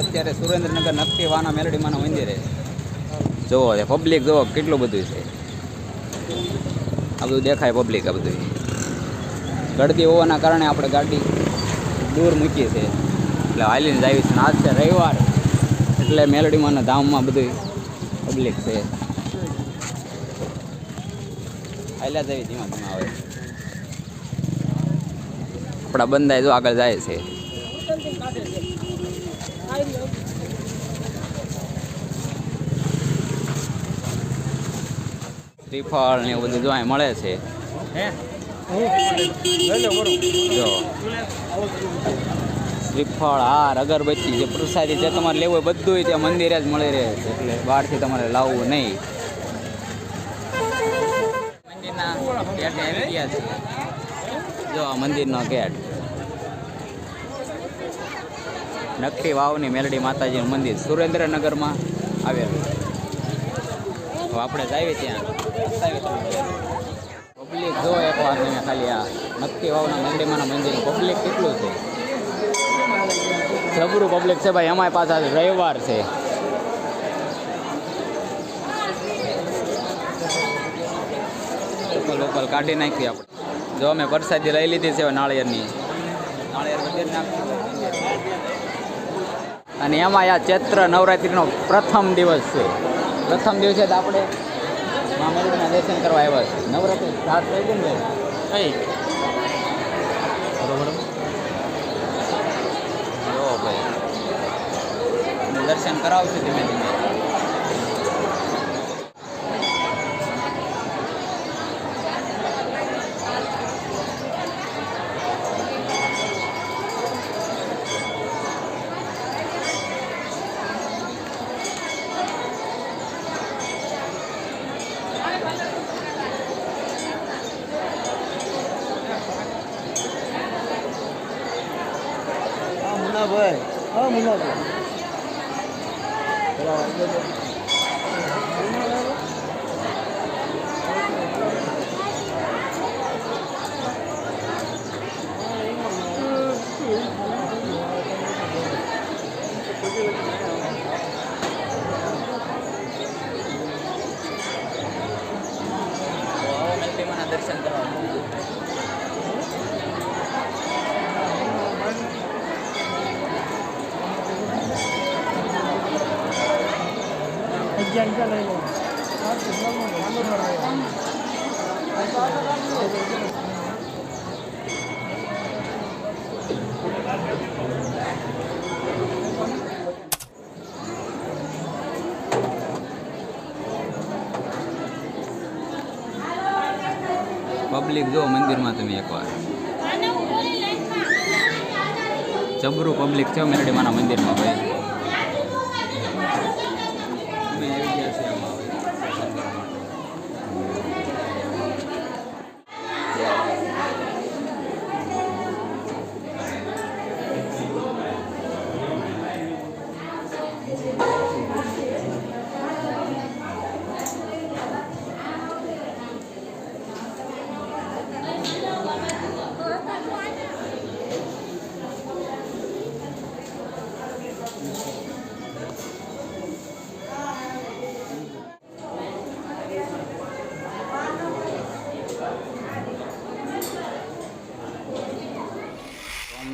અત્યારે સુરેન્દ્રનગર નક્કી વાના મેલડીમાના મંદિરે જોવો પબ્લિક જોવો કેટલું બધું છે. આ બધું દેખાય પબ્લિક આ બધું. ગળદી હોવાના કારણે આપણે ગાડી દૂર મૂકીએ છીએ એટલે હાલીને આવી છે આજ છે રવિવાર. એટલે મેલડીમાના ધામમાં બધું પબ્લિક છે. હાલ્યા જવી ધીમા ધીમા આવે આપણા બંધાય જો આગળ જાય છે. શ્રીફળ ને એવું બધું જો મળે છે. જો. શ્રીફળ હાર અગરબત્તી જે પ્રસાદી જે તમારે લેવું હોય બધું ત્યાં મંદિરે જ મળી રહે છે. એટલે બહારથી તમારે લાવવું નહીં. મંદિરના ગેટ આવી ગયા છે. જો આ મંદિરનો ગેટ. નકરી વાવની મેલડી માતાજીનું મંદિર સુરેન્દ્રનગરમાં આવેલું. તો આપણે જઈએ ત્યાં. પબ્લિક જો એકવાર તમે ખાલી આ નક્કી વાવના મેલડીમાના મંદિરનું પબ્લિક કેટલું છે? જબરું પબ્લિક છે ભાઈ, અમારી પાસે રવિવાર છે. લોકલ કાઢી નાખી આપણે. જો અમે પ્રસાદી લઈ લીધી છે નાળિયેરની. નાળિયેર મંદિર અને એમાં આ ચૈત્ર નવરાત્રિનો પ્રથમ દિવસ છે. પ્રથમ દિવસે તો આપણે મા મંદિરના દર્શન કરવા આવ્યા છે નવરાત્રિ સ્ટાર્ટ થઈ ગઈ ને બરોબર. દર્શન કરાવશું ધીમે ધીમે. હા મુન્નાભાઈ હા મુન્નાભાઈ મેલડીમાના દર્શન કરવા પબ્લિક જો મંદિરમાં તમે એકવાર જબરું પબ્લિક છે મેરડીમાના મંદિરમાં ભાઈ.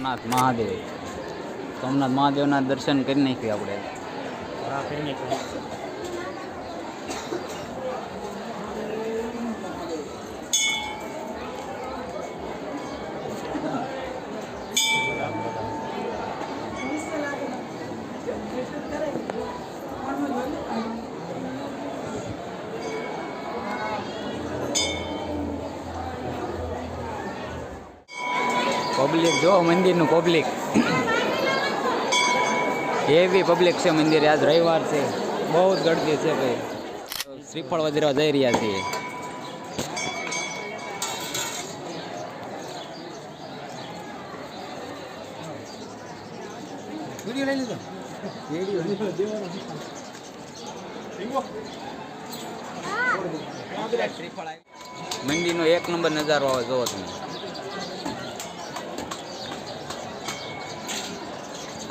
સોમનાથ મહાદેવ. સોમનાથ મહાદેવના દર્શન કરી નાખ્યું આપણે. પબ્લિક જો મંદિરનું પબ્લિક હેવી પબ્લિક છે મંદિરે આજ રવિવાર છે. બહુ જ ગળતી છે ભાઈ. શ્રીફળ વધેરવા જઈ રહ્યા છીએ. વીડિયો લઈ લીધો? મંદિરનો એક નંબર નજારો આવે જોવો તમે.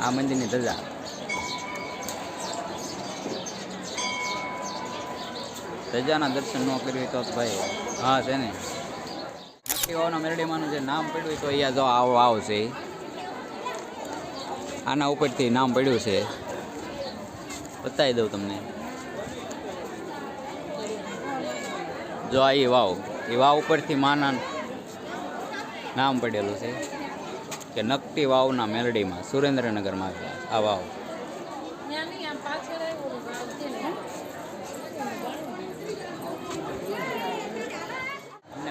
આ મંદિરની ધજા. ધજાના દર્શન ન કર્યું તો ભાઈ, હા છે ને. મેરડીમાંનું જે નામ પડ્યું હોય તો અહીંયા જો આવો આવ છે આના ઉપરથી નામ પડ્યું છે. બતાવી દઉં તમને. જો આ એ વાવ એ વાવ ઉપરથી માના નામ પડેલું છે. કે નકટી વાવના મેલડીમાં સુરેન્દ્રનગરમાં આવેલા આ વાવ.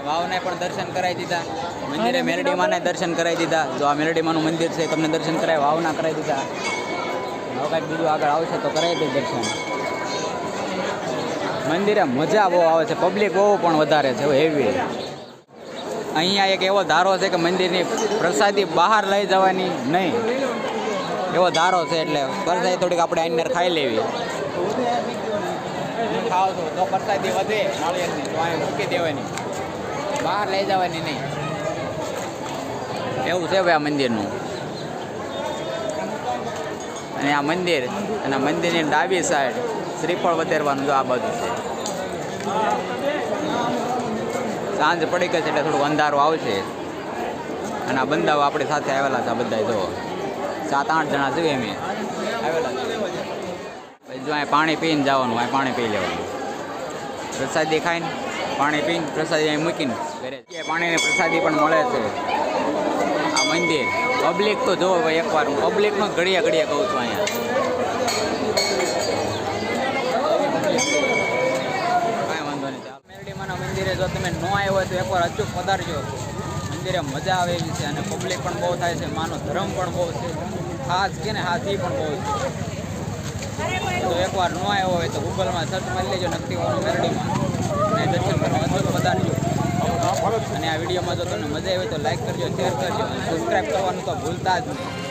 વાવને પણ દર્શન કરાવી દીધા. મંદિરે મેલડીમાંને દર્શન કરાવી દીધા. જો આ મેલડીમાંનું મંદિર છે તમને દર્શન કરાય વાવના કરાવી દીધા. હવે કાંઈક બીજું આગળ આવશે તો કરાવી દે દર્શન. મંદિરે મજા બહુ આવે છે પબ્લિક બહુ પણ વધારે છે હેવી અહીંયા એક એવો ધારો છે કે મંદિરની પ્રસાદી બહાર લઈ જવાની નહીં. એવો ધારો છે એટલે પ્રસાદી થોડીક આપણે અંદર ખાઈ લેવી. ખાવ છો તો પ્રસાદી વધે નાળિયેરની તો અહીં મૂકી દેવાની. બહાર લઈ જવાની નહીં. એવું છે ભાઈ આ મંદિરનું? અને આ મંદિર અને મંદિરની ડાબી સાઈડ શ્રીફળ વધેરવાનું જો આ બાજુ છે. સાંજ પડી ગઈ છે એટલે થોડુંક અંધારું આવશે. અને આ બંદાઓ આપણી સાથે આવેલા છે બધા જો સાત, આઠ જણા છે એમ આવેલા જો અહીં પાણી પીને જવાનું અહીં પાણી પી લેવાનું. પ્રસાદી ખાઈને પાણી પીને પ્રસાદી અહીં મૂકીને ઘરે. પાણીની પ્રસાદી પણ મળે છે. આ મંદિર. પબ્લિક તો જોવો ભાઈ, એકવાર પબ્લિકમાં ઘડિયા ઘડિયા કહું છું અહીંયા કાંઈ વાંધો નહીં ચાલો મેરડીમાના મંદિરે જો તમે ન આવ્યો હોય તો એકવાર અચૂક પધારજો. મંદિરે મજા આવે એવી છે અને પબ્લિક પણ બહુ થાય છે, માનો ધર્મ પણ બહુ છે, ખાસ કે ને હાથી પણ બહુ છે. તો એકવાર ન આવ્યો હોય તો ગૂગલમાં સર્ચ મારી લેજો, નક્કી હોવાનું મેરડીમાં. અને દર્શન કરવા અચૂક પધારજો. અને આ વિડીયોમાં જો તમને મજા આવી તો લાઈક કરજો શેર કરજો અને સબસ્ક્રાઈબ કરવાનું તો ભૂલતા જ નહીં.